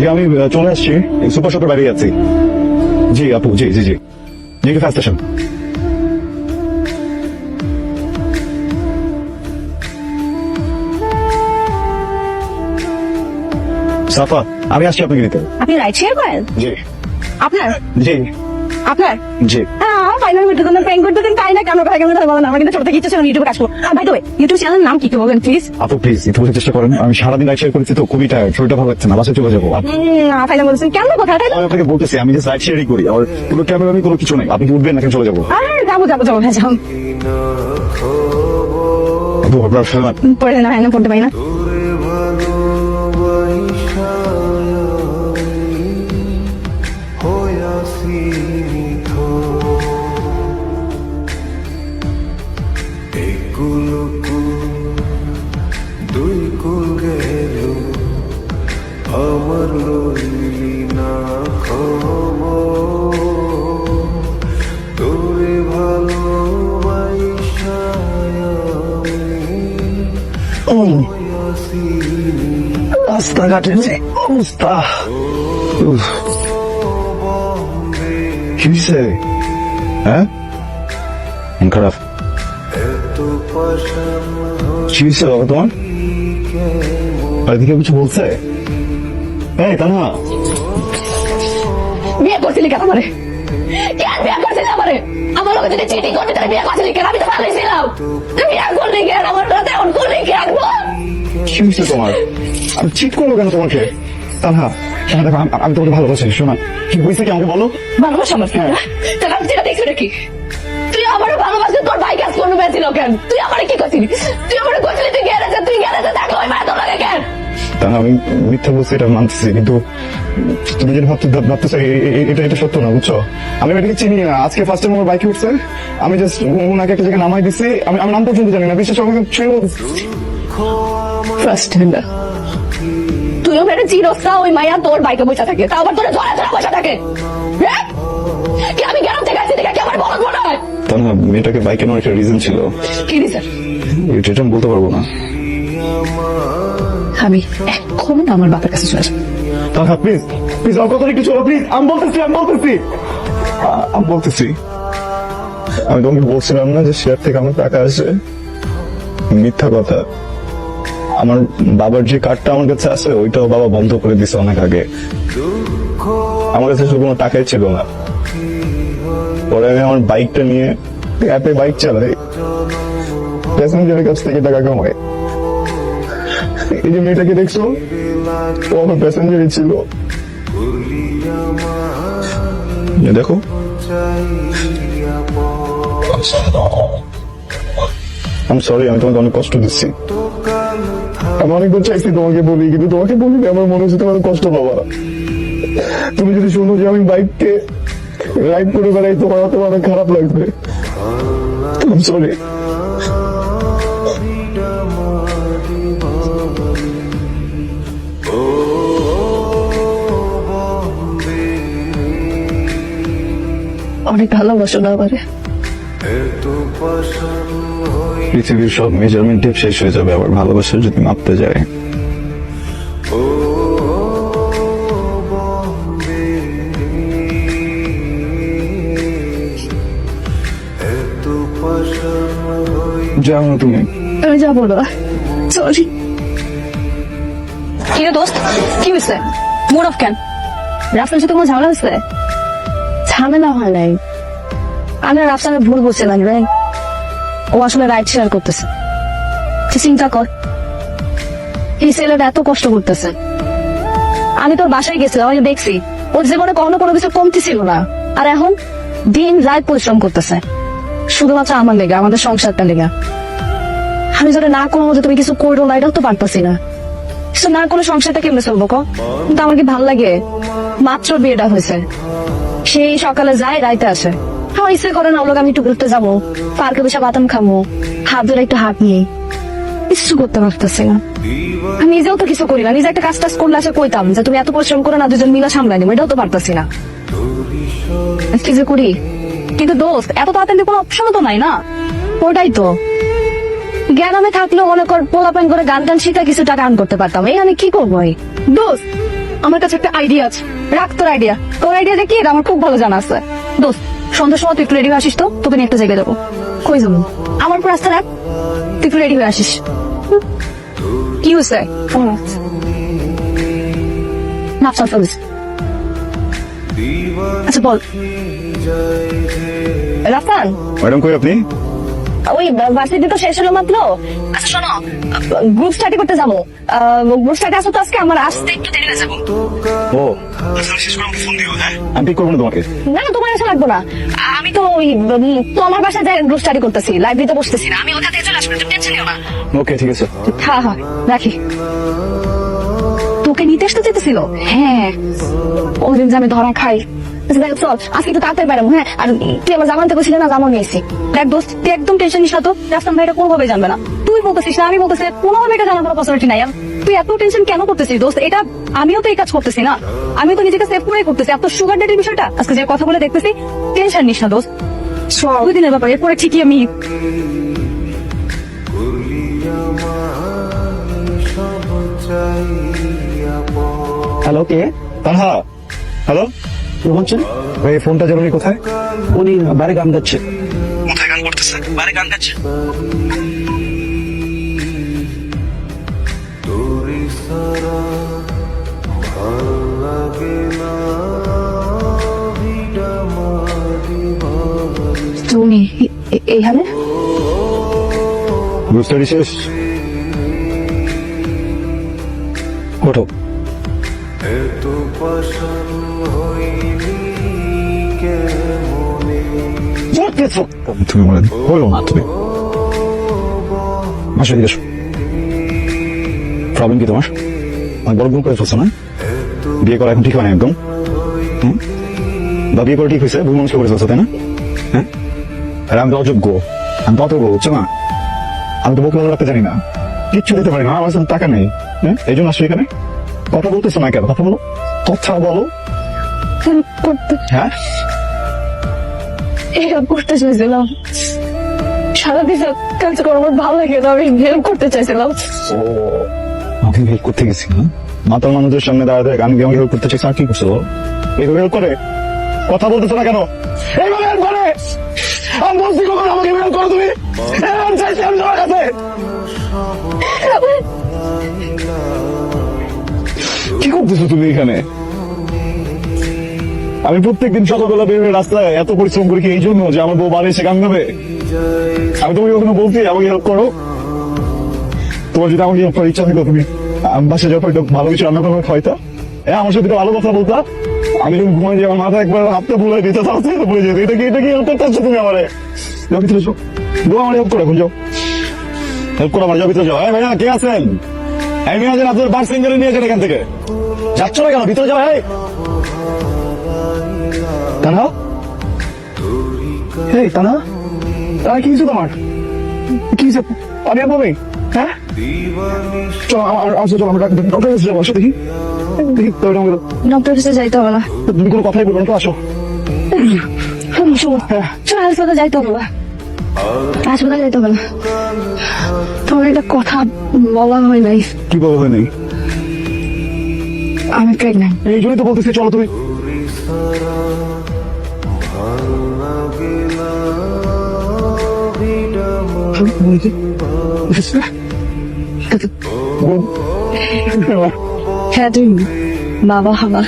জি আমি চলে আসছি সুপার শপের বাইরে আছি। জি আপু জি জি জি। জি ফাস্ট আসেন সাফা আমি আসছি আপনাকে নিতে। আপনি রাইট শেয়ার করেন? জি। আপনার? জি। আপনার? জি। হ্যাঁ ফাইনাল মিটে কোনো প্র্যাঙ্ক করতে দেন তাই না কেন কথা কেমন বলেন আমার কিন্তু ছোট থেকে ইচ্ছা ছিল ইউটিউবে কাজ করব বাই দ্য ওয়ে ইউটিউব চ্যানেলের নাম কি কি বলবেন প্লিজ আপু প্লিজ একটু বোঝার চেষ্টা করেন। আমি সারাদিন রাইড শেয়ার করেছি তো খুবই টায়ার্ড শরীরটা ভালো লাগছে না বাসায় চলে যাব। ফাইনাল বলছেন কেন কথা তাই আমি আপনাকে বলতেছি আমি যে রাইড শেয়ারই করি আমার কোনো ক্যামেরা নেই কোনো কিছু নেই। আপনি কি উঠবেন নাকি চলে যাব? আরে যাব যাব যাব হ্যাঁ যাব। পড়ে না হয় না পড়তে পারি না। রাস্তাঘাটের যে অবস্থা। হ্যাঁ? খারাপ। এত পাশান কি বাবা তোমার? কিছু বলছে? এই তা না বিয়ে করছিলি কেন আমারে? কেন বিয়ে করছিলি আমারে? আমার লোকে যদি চিটিং করতে তাহলে বিয়ে করছিলি কেন আমি তো ভালোই ছিলাম। বিয়ে করলি কেন আমার করলি কেন কি হয়েছে তোমার? আমি চিট করব কেন তোমাকে? তা না দেখো আমি- আমি তোমাকে ভালোবাসি শোনা। কি হয়েছে কি আমাকে বলো? ভালোবাসা আমার তাহলে আমি যেটা দেখছি নাকি তুই আমার ভালোবাসি তোর ভাই কাজ করবে কেন? তুই আমার কি করছিলি? তুই আমার করছিলি তুই গ্যারেজে তুই গ্যারেজে থাকল ওই মায়ের তোর লাগে কেন? তা আমি মিথ্যা বলছি এটা মানতেছি কিন্তু তুমি যেটা ভাবতে ভাবতেছো এটা এটা সত্য না বুঝছ? আমি এটাকে চিনি না। আজকে ফার্স্ট টাইম আমার বাইকে উঠছে। আমি জাস্ট ওনাকে একটা জায়গায় নামাই দিছি। আমি আমি নাম পর্যন্ত জানি না বিশ্বাস করো, আমাকে ছুঁয়ে ফার্স্ট তুইও মেরে চিরস না ওই মায়া তোর বাইকে বসে থাকে। তা আবার তোর ধরা ধরা বসে থাকে? কি আমি গ্রাম থেকে আসছি দেখে কি আমার বলদ মনে হয়? তা না মেয়েটাকে বাইকে নেওয়ার একটা রিজন ছিল। কি রিজন এটা এটা আমি বলতে পারব না। আমি এখন আমার বাপের কাছে চলে প্লিজ প্লিজ আমার কথা চলো প্লিজ আমি বলতেছি আমি বলতেছি। আমি বলতেছি, আমি তোমাকে বলছিলাম না যে শেয়ার থেকে আমার টাকা আসে মিথ্যা কথা। আমার বাবার যে কার্ডটা আমার কাছে আছে, ওইটাও বাবা বন্ধ করে দিছে অনেক আগে। আমার কাছে কোনো টাকাই ছিল না। পরে আমি আমার বাইকটা নিয়ে অ্যাপে বাইক চালাই। প্যাসেঞ্জারের কাছ থেকে টাকা কামাই। এই যে মেয়েটাকে দেখছ? ও আমার প্যাসেঞ্জারই ছিল। দেখো। আমি সরি আমি তোমাকে অনেক কষ্ট দিচ্ছি। আমি অনেকবার চাইছি তোমাকে বলি কিন্তু তোমাকে বলি আমার মনে হচ্ছে তোমার কষ্ট পাবা তুমি যদি শুনো যে আমি বাইককে রাইড করে বেড়াই তোমার তোমার অনেক খারাপ লাগবে। আমি সরি অনেক ভালোবাসো না আমারে। পৃথিবীর সব মেজারমেন্ট শেষ হয়ে যাবে আবার ভালোবাসা যদি মাপতে যায়। ও বম্বে এত পাশান হই জানো তুমি। আমি যাব না। সরি কি রে দোস্ত কি হয়েছে মুড অফ কেন? রাফসানের সাথে কোনো ঝামেলা হয়েছে ঝামেলা হয় নাই। আমি আর রাফসানের ভুল বলছিলাম রে ও আসলে রাইট শেয়ার করতেছে। চিন্তা কর। এই ছেলেটা এত কষ্ট করতেছে। আমি তোর বাসায় গেছিলাম, আমি দেখছি। ওর জীবনে কখনো কোনো কিছু কমতি ছিল না। আর এখন দিন রাত পরিশ্রম করতেছে। শুধুমাত্র আমার লেগে, আমাদের সংসারটা লেগে। আমি যদি না কোনো মতো তুমি কিছু করো না, এটাও তো পারতাছি না। কিছু না কোনো সংসারটা কেমনে চলবো কিন্তু আমার কি ভালো লাগে? মাত্র বিয়েটা হয়েছে। সেই সকালে যায়, রাইতে আসে। আমার ইচ্ছে করে না ওগুলো আমি একটু ঘুরতে যাব। পার্কে বসে বাদাম খাব, হাত ধরে একটু হাত নিয়ে। কিছু করতে পারতেছি না। আমি নিজেও তো কিছু করি না। নিজে একটা কাজ টাজ করলে আসে কইতাম যে তুমি এত পরিশ্রম করে না, দুজন মিলা সামলাই নিবো। এটাও তো পারতেছি না। কি যে করি, কিন্তু দোস্ত, এত তাড়াতাড়ি কোনো অপশনও তো নাই না। ওটাই তো। গ্রামে থাকলেও মনে কর পোলা প্যান করে গান টান শিখে কিছু টাকা আর্ন করতে পারতাম। আমি কি করব দোস্ত আমার কাছে একটা আইডিয়া আছে। রাখ তোর আইডিয়া তোর আইডিয়াটা কি এটা? আমার খুব ভালো জানা আছে। দোস্ত সন্ধ্যার সময় তুই একটু রেডি হয়ে আসিস তো? তোকে নিয়ে একটা জায়গায় যাব। কই যাব? আমার উপর রাস্তা রাখ। তুই একটু রেডি হয়ে আসিস। কি হয়েছে? আচ্ছা বল। রাফান? ম্যাডাম কই আপনি? ওই ভার্সিটি তো শেষ হলো মাত্র। আচ্ছা শোনো গ্রুপ স্টাডি করতে যাব। গ্রুপ স্টাডি আসো তো আজকে? আমার আসতে একটু দেরি হয়ে যাব। ও। আমি পিক করব না তোমাকে। না না তোমার আসা লাগবো না। আমি তো ওই তোমার বাসায় যাই গ্রুপ স্টাডি করতেছি লাইব্রেরিতে বসতেছি না। আমি ওখান থেকে চলে আসব তুমি টেনশন নিও না। ওকে ঠিক আছে। হ্যাঁ হ্যাঁ রাখি। তোকে নিতে আসতে চেতেছিল হ্যাঁ। ওদিন যে আমি ধরা খাই। আচ্ছা, দেখ, চল আজকে একটু তাড়াতাড়ি হ্যাঁ? আর তুই আমার জামান থেকে ছিল না জামা নিয়েছি দেখ দোস্ত তুই একদম টেনশন নিস না তো। রাস্তার ভাইটা কোনোভাবে জানবে না। তুই বলতেছিস না আমি বলতেছি কোনোভাবে এটা জানার কোনো পসিবিলিটি নাই। তুই এত টেনশন কেন করতেছিস দোস্ত? এটা আমিও তো এই কাজ করতেছি না। আমিও তো নিজেকে সেভ করেই করতেছি। এত সুগার ডেটের বিষয়টা? আজকে যে কথা বলে দেখতেছি টেনশন নিস না দোস্ত। দুই দিনের ব্যাপার এরপরে ঠিকই আমি হ্যালো কে? হ্যালো কে বলছেন ভাই ফোনটা জরুরি কোথায়? উনি বাইরে গান গাচ্ছে। কোথায় গান করতেছে? বাইরে গান গাচ্ছে। তুমি এইখানে? গ্রুপ স্টাডি শেষ ওঠো। এত পাশান হইনি কেমনে? তুমি বলেন হলো না তুমি। আসো এদিকে প্রবলেম কি তোমার? অনেক বড় ভুল করে ফেলছো না? বিয়ে করা এখন ঠিক হয় না একদম? বা বিয়ে করা ঠিক হয়েছে, ভুল মানুষকে করে ফেলছো, তাই না? হ্যাঁ? আর আমি তো অযোগ্য। আমি তো অযোগ্য বুঝছ না? আমি তো বউকে ভালো রাখতে জানি না। কিচ্ছু দিতে পারি না, আমার টাকা নেই। হ্যাঁ? এই জন্য আসছো এখানে? কথা বলতেছো না কেন? কথা বলো। কথা বলো। করতে হ্যাঁ? করতে চাইছিলাম। সারাদিন কাজ ভালো লাগে না আমি হেল্প করতে চাইছিলাম। ও আমাকে হেল্প করতে গেছি না মাতাল মানুষের সামনে দাঁড়াতে হেল্প করতে চাইছি? আর কি করছ এইভাবে হেল্প করে? কথা বলতেছো না কেন? এইভাবে হেল্প করে? আমি বলছি কখন আমাকে হেল্প করো তুমি? হ্যাঁ, আমি চাইছি আমি তোমার কাছে। কি করতেছো তুমি এখানে? আমি প্রত্যেকদিন সকালবেলা বের হয়ে রাস্তায় এত পরিশ্রম করি এই জন্য যে আমার বউ বাড়ি এসে গান গাবে আমি তোমাকে কখনো বলছি, আমাকে হেল্প করো। তোমার যদি আমাকে হেল্প করার ইচ্ছা থাকতো তুমি আমি বাসে যখন ভালো কিছু রান্না করে খাইতা হ্যাঁ আমার সাথে ভালো কথা বলতা। আমি যখন ঘুমাই যাই, আমার মাথা একবার হাতটা ভুলে দিতে তাও ভুলে যেত এটা কি এটা কি হেল্প করতে আসছো তুমি আমারে? যাও ভিতরে যাও। আমার হেল্প করো, এখন যাও। হেল্প করো আমার, যাও ভিতরে যাও। হ্যাঁ ভাইয়া, কে আছেন? আমি আছেন আপনার বার সিঙ্গারে নিয়ে এখান থেকে। যাচ্ছ না কেন? ভিতরে হ্যাঁ তানা এই তানা তানা কি হয়েছে তোমার? কি হয়েছে? আমি আর হ্যাঁ? দিবানি চলো আমার আসো চলো আমরা ডক্টর কাছে যাব আসো দেখি। আমাকে। কাছে যাইতে হবে না। তুমি কোনো কথাই বলব না তো আসো। চল হাসপাতালে যাইতে হবে না। হাসপাতালে যাইতে হবে না। তোমার একটা কথা বলা হয় নাই। কি বলা হয় নাই? আমি প্রেগনেন্ট এই জন্যই তো বলতেছি চলো তুমি। হ্যাঁ তুমি বাবা হবা।